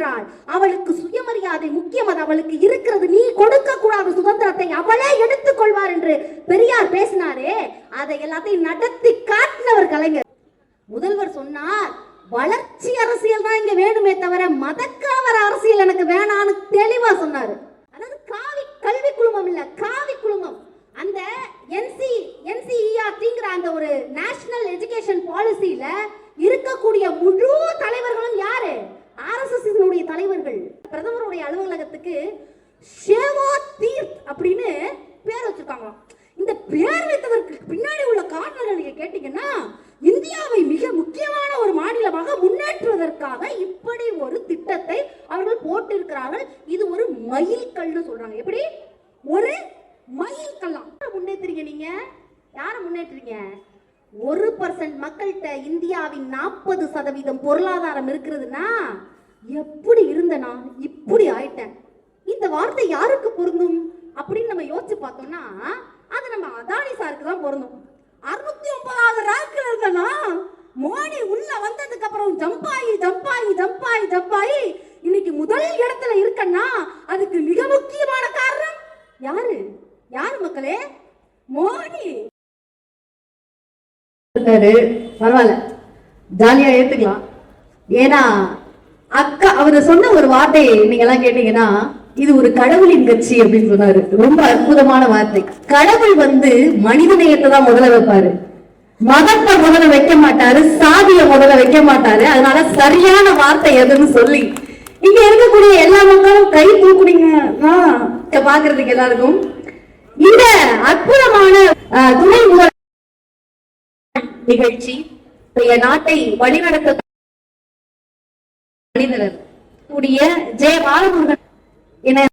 என்றால் அவளுக்கு சுயமரியாதை முக்கியம். அது அவளுக்கு இருக்கிறது. நீ கொடுக்க கூடாத சுதந்திரத்தை அவளே எடுத்துக் கொள்வார் என்று பெரியார் பேசினாரே. அதை எல்லாத்தையும் நடத்தி காட்டினவர் கலைஞர். முதல்வர் சொன்னார் வளர்ச்சி அரசியல் தான் இங்க வேணுமே தவிர மதக்காவர அரசியல் எனக்கு வேணான்னு தெளிவா சொன்னாரு. அதாவது காவி கல்வி குழுமம் இல்ல காவி குழுமம். அந்த என்சி என்சிஇஆர்டிங்கிற அந்த ஒரு நேஷனல் எஜுகேஷன் பாலிசியில இருக்கக்கூடிய முழு தலைவர்களும் யாரு? ஆர்எஸ்எஸ் தலைவர்கள் பிரதமருடைய அலுவலகத்துக்கு ஷேவா தீர்த் அப்படின்னு பேர் வச்சிருக்காங்களாம் இந்த பேர் வைத்ததற்கு பின்னாடி உள்ள காரணங்கள் நீங்க கேட்டீங்கன்னா இந்தியாவை மிக முக்கியமான ஒரு மாநிலமாக முன்னேற்றுவதற்காக இப்படி ஒரு திட்டத்தை அவர்கள் போட்டிருக்கிறார்கள். இது ஒரு மயில் கல்னு சொல்றாங்க. எப்படி? ஒரு மயில் கல்லாம் முன்னேற்றுறீங்க நீங்க? யாரை முன்னேற்றுறீங்க? ஒரு பர்சன்ட் மக்கள்கிட்ட இந்தியாவின் நாற்பது சதவீதம் பொருளாதாரம் இருக்கிறதுனா எப்படி இருந்த நான் இப்படி ஆயிட்டேன். இந்த வார்த்தை யாருக்கு பொருந்தும்? அப்படின்னு நம்ம யோசிச்சு பார்த்தோம்னா அது நம்ம அதானி சாருக்கு தான் பொருந்தும். அறுநூத்தி ஒன்பதாவது ரேங்க்ல இருந்தனா மோடி உள்ள வந்ததுக்கு அப்புறம் ஜம்ப் ஆகி ஜம்ப் ஆகி ஜம்ப் ஆகி ஜம்ப் ஆகி இன்னைக்கு முதல் இடத்துல இருக்கன்னா அதுக்கு மிக முக்கியமான காரணம் யாரு? யாரு மக்களே? மோடி. பரவாயில்ல. ஜாலியா ஏத்துக்கலாம். ஏன்னா அக்கா அவர் சொன்ன ஒரு வார்த்தையை நீங்க எல்லாம் கேட்டீங்கன்னா இது ஒரு கடவுளின் கட்சி அப்படின்னு சொன்னாரு. ரொம்ப அற்புதமான வார்த்தை. கடவுள் வந்து மனித நேயத்தை தான் முதல்ல வைப்பாரு. மதத்தை முதல்ல வைக்க மாட்டாரு சாதிய முதல்ல வைக்க மாட்டாரு. அதனால சரியான வார்த்தை எதுன்னு சொல்லி. இங்க இருக்கக்கூடிய எல்லா மக்களும் கை தூக்குனீங்கன்னா பாக்குறதுக்கு எல்லாருக்கும். இந்த அற்புதமான துணை முதல் நிகழ்ச்சி நாட்டை வழிநடத்த மனிதர் கூடிய ஜெய பாலமுருகன் என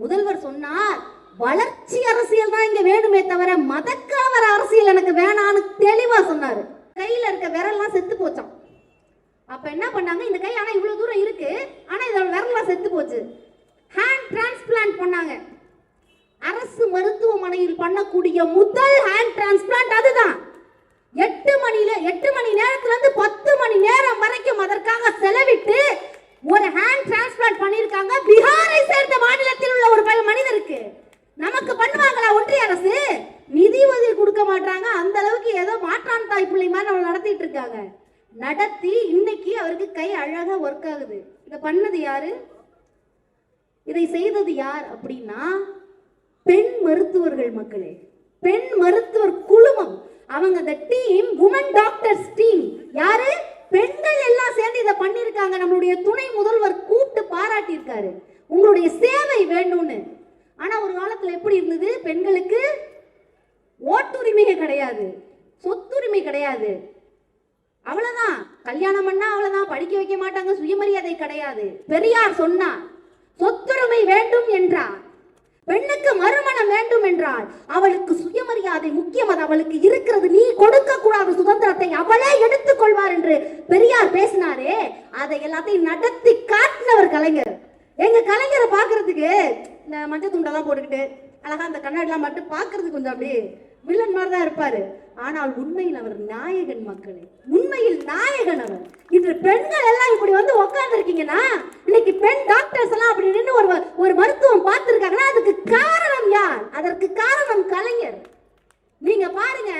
முதல்வர் சொன்னார் வளர்ச்சி அரசியல் தான் இங்க வேணுமே தவிர மதக்காவர அரசியல் எனக்கு வேணான்னு தெளிவா சொன்னாரு. கையில இருக்க விரல்லாம் செத்து போச்சோம். அப்ப என்ன பண்ணாங்க? இந்த கை ஆனா இவ்வளவு தூரம் இருக்கு ஆனா இதோட விரல்லாம் செத்து போச்சு. ஹேண்ட் டிரான்ஸ்பிளான்ட் பண்ணாங்க. அரசு மருத்துவமனையில் பண்ணக்கூடிய முதல் ஹேண்ட் டிரான்ஸ்பிளான்ட் அதுதான். எட்டு மணில எட்டு மணி நேரத்துல இருந்து பத்து மணி நேரம் வரைக்கும் அதற்காக செலவிட்டு ஒரு ஹேண்ட் டிரான்ஸ்பிளான்ட் பண்ணிருக்காங்க பீகாரை சேர்ந்த மாநிலத்தில் உள்ள ஒரு பல மனிதருக்கு நமக்கு பண்ணுவாங்களா ஒன்றிய அரசு நிதி உதவி கொடுக்க மாட்டாங்க அந்த அளவுக்கு ஏதோ மாற்றான் தாய் பிள்ளை மாதிரி நம்ம நடத்திட்டு இருக்காங்க நடத்தி இன்னைக்கு அவருக்கு கை அழகா ஒர்க் ஆகுது இதை பண்ணது யாரு இதை செய்தது யார் அப்படின்னா பெண் மருத்துவர்கள் மக்களே பெண் மருத்துவர் குழுமம் அவங்க அந்த டீம் உமன் டாக்டர்ஸ் டீம் யாரு பெண்கள் எல்லாம் சேர்ந்து இதை பண்ணிருக்காங்க நம்மளுடைய துணை முதல்வர் கூப்பிட்டு பாராட்டியிருக்காரு உங்களுடைய சேவை வேண்டும்னு ஆனா ஒரு காலத்துல எப்படி இருந்தது பெண்களுக்கு ஓட்டுரிமையே கிடையாது. சொத்துரிமை கிடையாது. அவ்வளவுதான். கல்யாணம் பண்ணா அவ்வளவுதான். படிக்க வைக்க மாட்டாங்க. சுயமரியாதை கிடையாது. பெரியார் சொன்னார் சொத்துரிமை வேண்டும் என்றார். பெண்ணுக்கு மறுமணம் வேண்டும் என்றால் அவளுக்கு சுயமரியாதை முக்கியம். அது அவளுக்கு இருக்கிறது. நீ கொடுக்க கூடாத சுதந்திரத்தை அவளே எடுத்துக் கொள்வார் என்று பெரியார் பேசினாரே. அதை எல்லாத்தையும் நடத்தி காட்டினவர் கலைஞர். எங்க கலைஞரை பாக்குறதுக்கு இந்த மஞ்சள் துண்டெல்லாம் போட்டுக்கிட்டு அழகா அந்த கண்ணாடிலாம் மட்டும் பாக்குறதுக்கு கொஞ்சம் அப்படியே வில்லன் மாதிரி தான் இருப்பாரு. ஆனால் உண்மையில் அவர் நாயகன் மக்களே. உண்மையில் நாயகன் அவர். இன்று பெண்கள் எல்லாம் இப்படி வந்து உட்கார்ந்து இருக்கீங்கன்னா இன்னைக்கு பெண் டாக்டர்ஸ் எல்லாம் அப்படி நின்று ஒரு ஒரு மருத்துவம் பார்த்துருக்காங்கன்னா அதுக்கு காரணம் யார்? அதற்கு காரணம் கலைஞர். நீங்க பாருங்க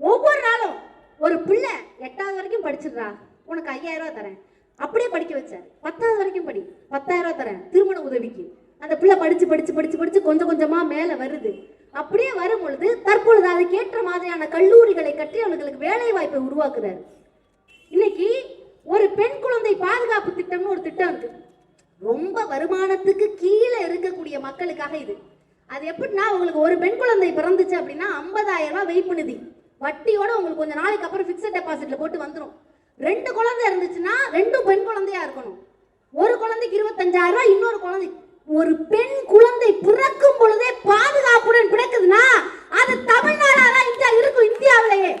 ஒவ்வொரு நாளும் ஒரு பிள்ளை எட்டாவது வரைக்கும் படிச்சிடுறா. உனக்கு ஐயாயிரம் ரூபா தரேன். அப்படியே படிக்க வச்சேன் பத்தாவது வரைக்கும் படி. பத்தாயிரம் ரூபா தரேன். திருமண உதவிக்கு. அந்த பிள்ளை படிச்சு படிச்சு படிச்சு படிச்சு கொஞ்சம் கொஞ்சமா மேல வருது. அப்படியே வரும் பொழுது தற்பொழுது அதுக்கேற்ற மாதிரியான கல்லூரிகளை கட்டி அவர்களுக்கு வேலை வாய்ப்பை உருவாக்குறாரு. இன்னைக்கு ஒரு பெண் குழந்தை பாதுகாப்பு திட்டம்னு ஒரு திட்டம் இருக்கு. ரொம்ப வருமானத்துக்கு கீழே இருக்கக்கூடிய மக்களுக்காக இது. அது எப்படின்னா உங்களுக்கு ஒரு பெண் குழந்தை பிறந்துச்சு அப்படின்னா 50000 ரூபாய் வைப்பு நிதி வட்டியோட உங்களுக்கு கொஞ்சம் நாளைக்கு அப்புறம் ஃபிக்ஸட் டெபாசிட்ல போட்டு வந்துடும் ரெண்டு குழந்தை இருந்துச்சுன்னா ரெண்டும் பெண் குழந்தையா இருக்கணும். ஒரு குழந்தைக்கு இருபத்தஞ்சாயிரம் ரூபாய் இன்னொரு குழந்தை ஒரு பெண் குழந்தை பிறக்கும் பொழுதே பாதுகாப்புடன் பிறக்குதுன்னா அது தமிழ்நாடா தான் இந்தியா இருக்கும் இந்தியாவிலேயே.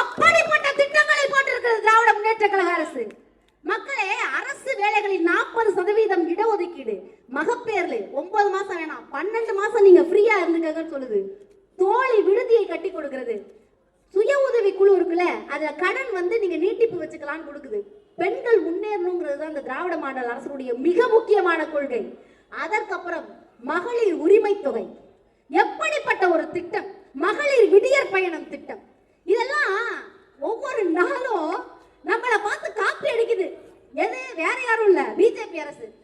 அப்படிப்பட்ட திட்டங்களை போட்டிருக்கிறது திராவிட முன்னேற்ற கழக அரசு. மக்களே அரசு வேலைகளில் நாற்பது சதவீதம் இடஒதுக்கீடு. மகப்பேர்ல ஒன்பது மாசம் வேணாம். பன்னெண்டு மாசம் நீங்க ஃப்ரீயா இருந்துக்கங்கன்னு சொல்லுது. தோழி விடுதியை கட்டி கொடுக்கிறது. சுய உதவி குழு இருக்குல்ல அதுல கடன் வந்து நீங்க நீட்டிப்பு வச்சுக்கலாம்னு கொடுக்குது. பெண்கள் முன்னேறணுங்கிறது தான் இந்த திராவிட மாடல் அரசுடைய மிக முக்கியமான கொள்கை. அதற்கப்புறம் மகளிர் உரிமை தொகை. எப்படிப்பட்ட ஒரு திட்டம்? மகளிர் விடியற் பயணம் திட்டம். இதெல்லாம் ஒவ்வொரு நாளும் நம்மளை பார்த்து காப்பி அடிக்குது. எது? வேற யாரும் இல்ல. பிஜேபி அரசு.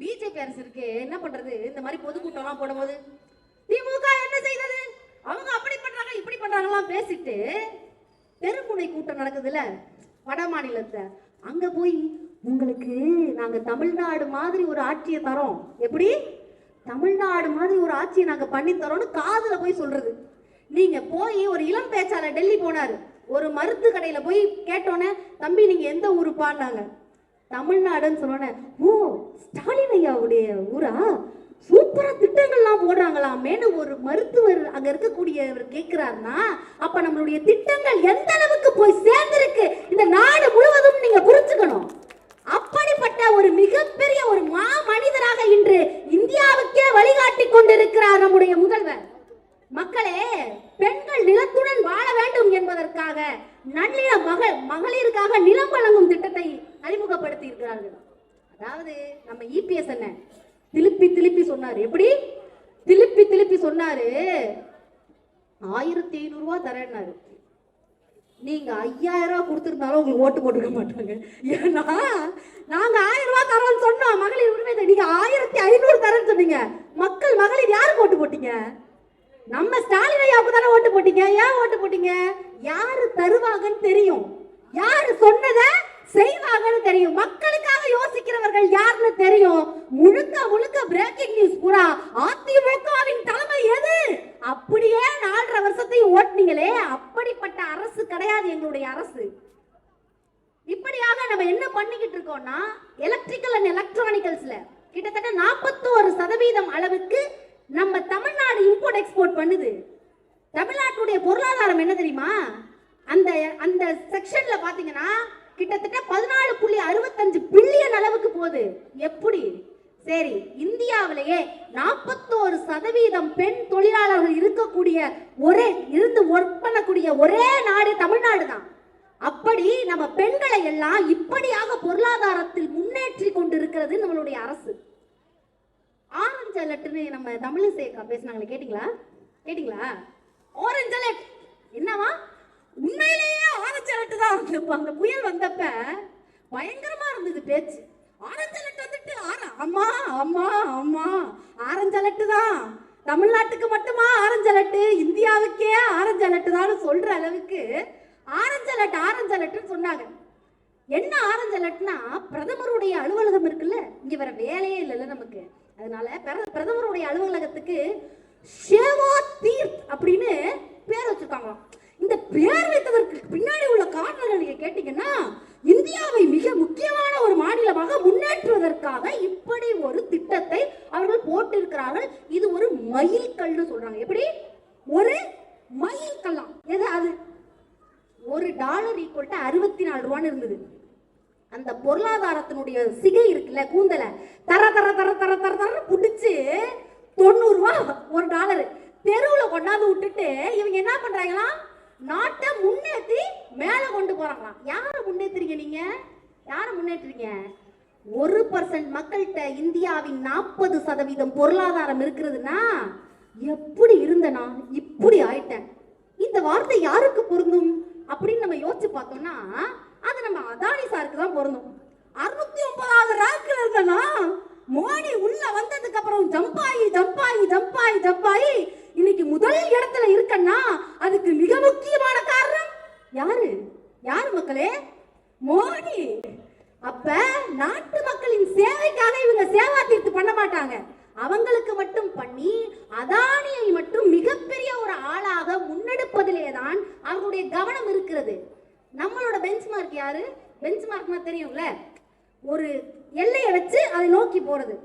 பிஜேபி அரசு இருக்கு. என்ன பண்றது? இந்த மாதிரி பொதுக்கூட்டம்லாம் போடும்போது திமுக என்ன செய்தது? அவங்க அப்படி பண்றாங்க இப்படி பண்றாங்கலாம் பேசிட்டு தெருமுனை கூட்டம் நடக்குதுல்ல வட மாநிலத்தை அங்க போய் உங்களுக்கு நாங்க தமிழ்நாடு மாதிரி ஒரு ஆட்சியை தரோம். எப்படி? தமிழ்நாடு மாதிரி ஒரு ஆட்சியை நாங்க பண்ணி தரோம்னு காதுல போய் சொல்றது. நீங்க போய் ஒரு இளம் பேச்சாளர் டெல்லி போனாரு. ஒரு மருந்து கடையில போய் கேட்டோன்னே தம்பி நீங்க எந்த ஊருப்பான்னாங்க? தமிழ்நாடுன்னு சொன்னோன்னே ஓ ஸ்டாலின் ஐயாவுடைய ஊரா? சூப்பரா திட்டங்கள்லாம் போடுறாங்களாமேன்னு ஒரு மருத்துவர் அங்க இருக்கக்கூடியவர் கேட்கிறாருன்னா அப்ப நம்மளுடைய திட்டங்கள் எந்த அளவுக்கு போய் சேர்ந்திருக்கு? இந்த நாடு முழுவதும் நீங்க புரிஞ்சுக்கணும். ஒரு மிகப்பெரிய ஒரு மா மனிதராக இன்று இந்தியாவுக்கே வழிகாட்டி கொண்டிருக்கிறார் நம்முடைய முதல்வர். மக்களே பெண்கள் நிலத்துடன் வாழ வேண்டும் என்பதற்காக நன்னில மகள் மகளிருக்காக நிலம் வழங்கும் திட்டத்தை அறிமுகப்படுத்தி இருக்கிறார்கள் அதாவது நம்ம இபிஎஸ் என்ன? திருப்பி திருப்பி சொன்னாரு. எப்படி? திருப்பி திருப்பி சொன்னாரு. ஆயிரத்தி ஐநூறு ரூபா தரேன்னாரு. நீங்க ஐயாயிரம் ரூபா கொடுத்துருந்தாலும் உங்களுக்கு ஓட்டு போட்டுக்க மாட்டாங்க. ஏன்னா நாங்க ஆயிரம் ரூபாய் தரோம்னு சொன்னோம். மகளிர் உரிமை நீங்க ஆயிரத்தி ஐநூறு தரேன்னு சொன்னீங்க. மக்கள் மகளிர் யாருக்கு ஓட்டு போட்டீங்க? நம்ம ஸ்டாலின் ஐயாவுக்கு தானே ஓட்டு போட்டீங்க. ஏன் ஓட்டு போட்டீங்க? யாரு தருவாங்கன்னு தெரியும். யாரு சொன்னத செய்வாங்கன்னு தெரியும். மக்களுக்காக யோசிக்கிறவர்கள் யாருன்னு தெரியும். முழுக்க முழுக்க பிரேக்கிங் நியூஸ் பூரா அதிமுகவின் தலைமை எது? அப்படியே நாலரை வருஷத்தையும் ஓட்டினீங்களே. அப்படிப்பட்ட அரசு கிடையாது எங்களுடைய அரசு. இப்படியாக நம்ம என்ன பண்ணிக்கிட்டு இருக்கோம்னா எலக்ட்ரிக்கல் அண்ட் எலக்ட்ரானிக்கல்ஸ்ல கிட்டத்தட்ட நாற்பத்தோரு சதவீதம் அளவுக்கு நம்ம தமிழ்நாடு இம்போர்ட் எக்ஸ்போர்ட் பண்ணுது. தமிழ்நாட்டுடைய பொருளாதாரம் என்ன தெரியுமா? அந்த அந்த செக்ஷன்ல பாத்தீங்கன்னா கிட்டத்தட்ட பதினாலு புள்ளி அறுபத்தஞ்சு பில்லியன் அளவுக்கு போகுது. எப்படி? சரி இந்தியாவிலேயே நாற்பத்தோரு சதவீதம் பெண் தொழிலாளர்கள் இருக்கக்கூடிய ஒரே இருந்து ஒர்க் பண்ணக்கூடிய ஒரே நாடு தமிழ்நாடு தான் அப்படி நம்ம பெண்களை எல்லாம் இப்படியாக பொருளாதாரத்தில் முன்னேற்றி கொண்டிருக்கிறது நம்மளுடைய அரசு. ஆரஞ்சு அலர்ட்னு நம்ம தமிழிசைக்கா பேசினாங்களே கேட்டிங்களா? கேட்டிங்களா? ஆரஞ்சு அலர்ட் என்னவா? உண்மையிலேயே ஆரஞ்சு அலர்ட் தான் இப்ப அந்த புயல் வந்தப்ப பயங்கரமா இருந்தது பேச்சு. ஆரஞ்சு அலர்ட் வந்துட்டு ஆர- ஆமா ஆமா ஆமா ஆரஞ்சு அலர்ட் தான் தமிழ்நாட்டுக்கு மட்டுமா ஆரஞ்சு அலர்ட் இந்தியாவுக்கே ஆரஞ்சு அலர்ட் தான் சொல்ற அளவுக்கு ஆரஞ்சு அலர்ட் ஆரஞ்சு அலர்ட்னு சொன்னாங்க. என்ன ஆரஞ்சு அலர்ட்னா பிரதமருடைய அலுவலகம் இருக்குல்ல இங்க வேற வேலையே இல்லைல்ல நமக்கு. அதனால பிரதமருடைய அலுவலகத்துக்கு ஷேவா தீர்த் அப்படின்னு பேர் வச்சிருக்காங்களாம். இந்த பெயர் வைத்ததற்கு பின்னாடி உள்ள காரணங்கள் நீங்க கேட்டீங்கன்னா இந்தியாவை மிக முக்கியமான ஒரு மாநிலமாக முன்னேற்றுவதற்காக இப்படி ஒரு திட்டத்தை அவர்கள் போட்டிருக்கிறார்கள். இது ஒரு மயில் கல்னு சொல்றாங்க. எப்படி? ஒரு மயில் கல்லாம் எது அது? ஒரு டாலர் ஈக்குவல் டு அறுபத்தி நாலு ரூபான்னு இருந்தது. அந்த பொருளாதாரத்தினுடைய சிகை இருக்குல்ல கூந்தல. தர தர தர தர தர தர பிடிச்சி தொண்ணூறு ரூபா ஒரு டாலர். தெருவுல கொண்டாந்து விட்டுட்டு இவங்க என்ன பண்ணுறாங்களாம் நாட்டை முன்னேற்றி மேல கொண்டு போறாங்களாம். யாரை முன்னேத்துறீங்க நீங்க? யாரை முன்னேற்றீங்க ஒரு பர்சன்ட் மக்கள்கிட்ட இந்தியாவின் நாற்பது சதவீதம் பொருளாதாரம் இருக்கிறதுனா எப்படி இருந்தனா இப்படி ஆயிட்டேன். இந்த வார்த்தை யாருக்கு பொருந்தும்? அப்படின்னு நம்ம யோசிச்சு பார்த்தோம்னா அது நம்ம அதானி சாருக்கு தான் பொருந்தும். அறுநூத்தி ஒன்பதாவது ரேங்க்ல இருந்தனா மோடி உள்ள வந்ததுக்கு அப்புறம் ஜம்பாயி ஜம்பாயி ஜம்பாயி ஜம்பாயி இன்னைக்கு முதல் இடத்துல இருக்கன்னா அது மிக முக்கியமான காரணம் யாரு யாரு மக்களே மோடி அப்ப நாட்டு மக்களின் சேவைக்காக இவங்க சேவா தீர்த்து பண்ண மாட்டாங்க. அவங்களுக்கு மட்டும் பண்ணி அதானியை மட்டும் மிகப்பெரிய ஒரு ஆளாக முன்னெடுப்பதிலே தான் அவர்களுடைய கவனம் இருக்கிறது. நம்மளோட பெஞ்ச்மார்க் யாரு? பெஞ்ச்மார்க்னா தெரியும்ல? ஒரு எல்லையை வச்சு அதை நோக்கி போறது.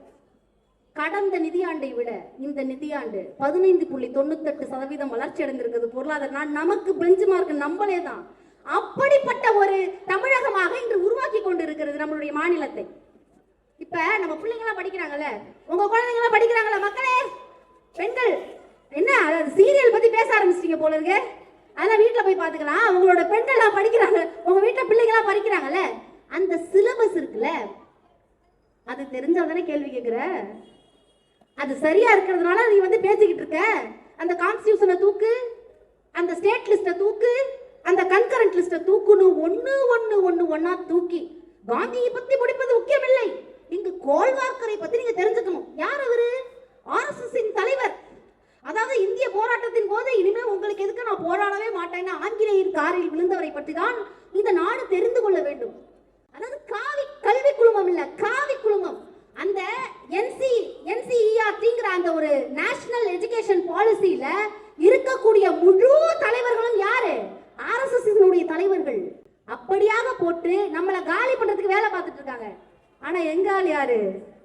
கடந்த நிதியாண்டை விட இந்த நிதியாண்டு பதினைந்து புள்ளி தொண்ணூத்தெட்டு சதவீதம் வளர்ச்சி அடைந்திருக்கிறது. பொருளாதார நான் நமக்கு பெஞ்ச் மார்க் நம்மளே தான் அப்படிப்பட்ட ஒரு தமிழகமாக இன்று உருவாக்கி கொண்டிருக்கிறது நம்மளுடைய மாநிலத்தை. இப்ப நம்ம பிள்ளைங்களாம் படிக்கிறாங்கல்ல? உங்க குழந்தைங்களாம் படிக்கிறாங்களா மக்களே? பெண்கள் என்ன? சீரியல் பத்தி பேச ஆரம்பிச்சிட்டீங்க போல இருக்கு. அதெல்லாம் வீட்டுல போய் பாத்துக்கலாம் உங்களோட பெண்கள்லாம் படிக்கிறாங்க. உங்க வீட்டுல பிள்ளைங்களாம் படிக்கிறாங்கல்ல? அந்த சிலபஸ் இருக்குல்ல? அது தெரிஞ்சாதானே கேள்வி கேட்குற அது சரியா இருக்கிறதுனால நீ வந்து பேசிக்கிட்டு இருக்க. அந்த கான்ஸ்டியூஷனை தூக்கு. அந்த ஸ்டேட் லிஸ்ட்டை தூக்கு. அந்த கன்கரண்ட் லிஸ்ட்டை தூக்குன்னு ஒன்று ஒன்று ஒன்று ஒன்றா தூக்கி காந்தியை பத்தி முடிப்பது முக்கியமில்லை. இங்கு கோல்வார்க்கரை பத்தி நீங்க தெரிஞ்சுக்கணும். யார் அவரு? ஆர்எஸ்எஸ் தலைவர். அதாவது இந்திய போராட்டத்தின் போது இனிமே உங்களுக்கு எதுக்கு நான் போராடவே மாட்டேன்னு ஆங்கிலேயர் காரில் விழுந்தவரை பற்றி தான் இந்த நாடு தெரிந்து கொள்ள வேண்டும். அதாவது காவி கல்வி குழுமம் இல்ல காவி குழுமம். அந்த என்சி என்சிஇஆர்டிங்கிற அந்த ஒரு நேஷனல் எஜுகேஷன் பாலிசியில இருக்கக்கூடிய முழு தலைவர்களும் யாரு ஆர்எஸ்எஸ் தலைவர்கள் அப்படியாக போட்டு நம்மளை காலி பண்றதுக்கு வேலை பார்த்துட்டு இருக்காங்க. ஆனா எங்க ஆள் யாரு?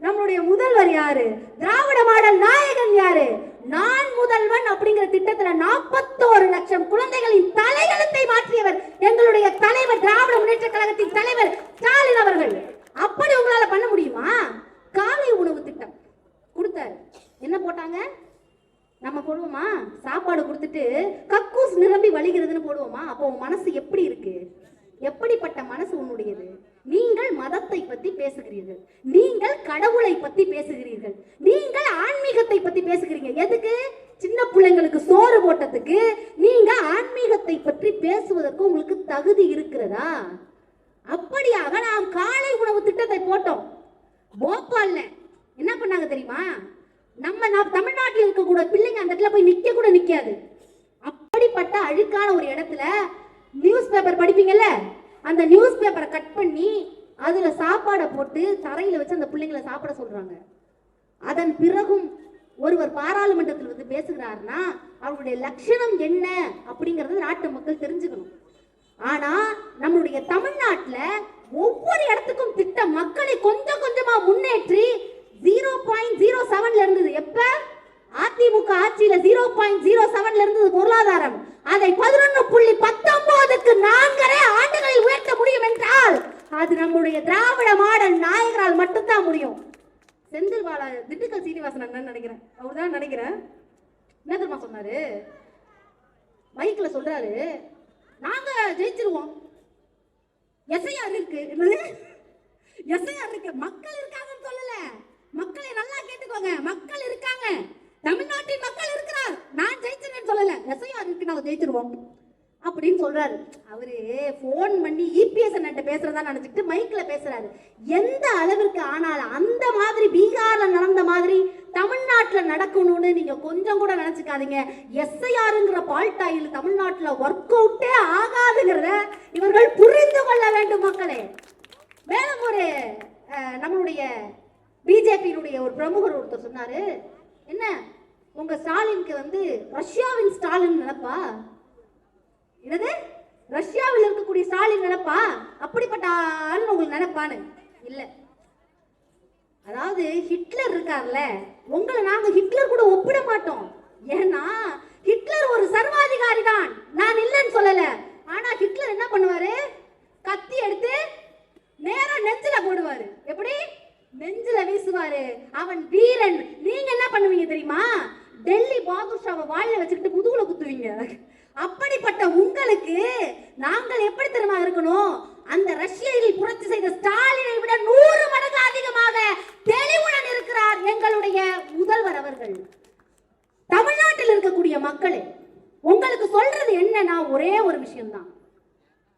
நம்மளுடைய முதல்வர் யாரு? திராவிட மாடல் நாயகன் யாரு? நான் முதல்வன் அப்படிங்கிற திட்டத்துல நாற்பத்தோரு லட்சம் குழந்தைகளின் தலையெழுத்தை மாற்றியவர் எங்களுடைய தலைவர் திராவிட முன்னேற்ற கழகத்தின் தலைவர் ஸ்டாலின் அவர்கள். அப்படி உங்களால பண்ண முடியுமா? காலை உணவு திட்டம் கொடுத்தாரு. என்ன போட்டாங்க? நம்ம போடுவோமா? சாப்பாடு கொடுத்துட்டு கக்கூஸ் நிரம்பி வழிகிறதுன்னு போடுவோமா? அப்போ உன் மனசு எப்படி இருக்கு? எப்படிப்பட்ட மனசு உன்னுடையது? நீங்கள் மதத்தை பத்தி பேசுகிறீர்கள். நீங்கள் கடவுளை பத்தி பேசுகிறீர்கள். நீங்கள் ஆன்மீகத்தை பத்தி பேசுகிறீங்க. எதுக்கு? சின்ன பிள்ளைங்களுக்கு சோறு போட்டதுக்கு. நீங்க ஆன்மீகத்தை பற்றி பேசுவதற்கு உங்களுக்கு தகுதி இருக்கிறதா? அப்படியாக நாம் காலை உணவு திட்டத்தை போட்டோம். போபால்ல. என்ன பண்ணாங்க தெரியுமா? நம்ம நான் தமிழ்நாட்டில் இருக்கக்கூடிய பிள்ளைங்க அந்த இடத்துல போய் நிக்க கூட நிக்காது. அப்படிப்பட்ட அழுக்கான ஒரு இடத்துல நியூஸ் பேப்பர் படிப்பீங்கல்ல? அந்த நியூஸ் பேப்பரை கட் பண்ணி அதுல சாப்பாடை போட்டு தரையில வச்சு அந்த பிள்ளைங்களை சாப்பிட சொல்றாங்க. அதன் பிறகும் ஒருவர் பாராளுமன்றத்தில் வந்து பேசுகிறாருன்னா அவருடைய லட்சணம் என்ன அப்படிங்கறது நாட்டு மக்கள் தெரிஞ்சுக்கணும். ஆனா நம்மளுடைய தமிழ்நாட்டுல ஒவ்வொரு இடத்துக்கும் திட்டம் மக்களை கொஞ்சம் கொஞ்சமா முன்னேற்றி ஜீரோ பாயிண்ட் ஜீரோ செவன்ல இருந்தது. எப்ப? அதிமுக ஆட்சியில ஜீரோ பாயிண்ட் ஜீரோ செவன்ல இருந்தது பொருளாதாரம். அதை பதினொன்று புள்ளி பத்தொன்பதுக்கு நான்கரை ஆண்டுகளில் உயர்த்த முடியும் என்றால் அது நம்முடைய திராவிட மாடல் நாயகரால் மட்டும்தான் முடியும். செந்தில் பாலா திண்டுக்கல் சீனிவாசன் அண்ணன் நினைக்கிறேன். அவர் தான் நினைக்கிறேன். என்ன தெரியுமா சொன்னாரு? மைக்ல சொல்றாரு நாங்க ஜெயிச்சிருவோம். எஸ்ஐஆர் இருக்கு. என்னது? எஸ்ஐஆர் இருக்கு. மக்கள் இருக்காங்கன்னு சொல்லல மக்களை நல்லா கேட்டுக்கோங்க மக்கள் இருக்காங்க தமிழ்நாட்டின் மக்கள் இருக்கிறார் நான் ஜெயிச்சிருவேன்னு சொல்லல எஸ்ஐஆர் இருக்கு அப்படின்னு சொல்றாரு. அவரு ஃபோன் பண்ணி இபிஎஸ் அண்ணன் பேசுறதா நினைச்சிட்டு மைக்ல பேசுறாரு. எந்த அளவிற்கு ஆனாலும் அந்த மாதிரி பீகார்ல நடந்த மாதிரி தமிழ்நாட்டில் நடக்கணும்னு நீங்க கொஞ்சம் கூட நினைச்சுக்காதீங்க. எஸ்ஐஆருங்கிற பால்டாயில் தமிழ்நாட்டில் ஒர்க் அவுட்டே ஆகாதுங்கிறத இவர்கள் புரிந்து கொள்ள வேண்டும் மக்களே. மேலும் ஒரு நம்மளுடைய பிஜேபியினுடைய ஒரு பிரமுகர் ஒருத்தர் சொன்னாரு. என்ன? உங்க ஸ்டாலினுக்கு வந்து ரஷ்யாவின் ஸ்டாலின் நினைப்பா? ரஷ்யாவில் இருக்கக்கூடிய ஸ்டாலின் நினைப்பா? அப்படிப்பட்ட ஆளுன்னு உங்களுக்கு நினைப்பான்னு இல்லை. அதாவது ஹிட்லர் இருக்கார்ல உங்களை நாங்க ஹிட்லர் கூட ஒப்பிட மாட்டோம். ஏன்னா ஹிட்லர் ஒரு சர்வாதிகாரி தான் நான் இல்லைன்னு சொல்லல. ஆனா ஹிட்லர் என்ன பண்ணுவாரு? கத்தி எடுத்து நேரா நெஞ்சில போடுவாரு. எப்படி? நெஞ்சில வீசுவாரு. அவன் வீரன். நீங்க என்ன பண்ணுவீங்க தெரியுமா? டெல்லி பாதுஷாவை வாயில வச்சுக்கிட்டு முதுகுல குத்துவீங்க. அப்படிப்பட்ட உங்களுக்கு நாங்கள் எப்படி தெரியுமா இருக்கணும்? அந்த ரஷ்யாவில் புரட்சி செய்த ஸ்டாலினை விட நூறு மடங்கு அதிகமாக தெளிவுடன் இருக்கிறார் எங்களுடைய முதல்வர் அவர்கள். தமிழ்நாட்டில் இருக்கக்கூடிய மக்களே உங்களுக்கு சொல்றது என்னன்னா ஒரே ஒரு விஷயம்தான்.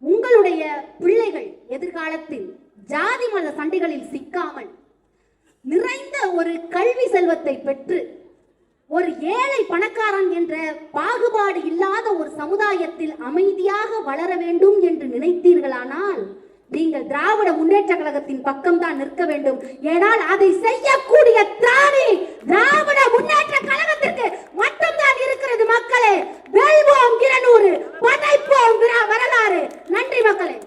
உங்களுடைய பிள்ளைகள் எதிர்காலத்தில் ஜாதி மத சண்டைகளில் சிக்காமல் நிறைந்த ஒரு கல்வி செல்வத்தை பெற்று ஒரு ஏழை பணக்காரன் என்ற பாகுபாடு இல்லாத ஒரு சமுதாயத்தில் அமைதியாக வளர வேண்டும் என்று நினைத்தீர்களானால் நீங்கள் திராவிட முன்னேற்ற கழகத்தின் பக்கம் தான் நிற்க வேண்டும். ஏனால் அதை செய்யக்கூடிய திராவி திராவிட முன்னேற்ற கழகத்திற்கு மட்டும்தான் இருக்கிறது மக்களே. வெல்வோம் இரநூறு பதைப்போம் வரலாறு. நன்றி மக்களே.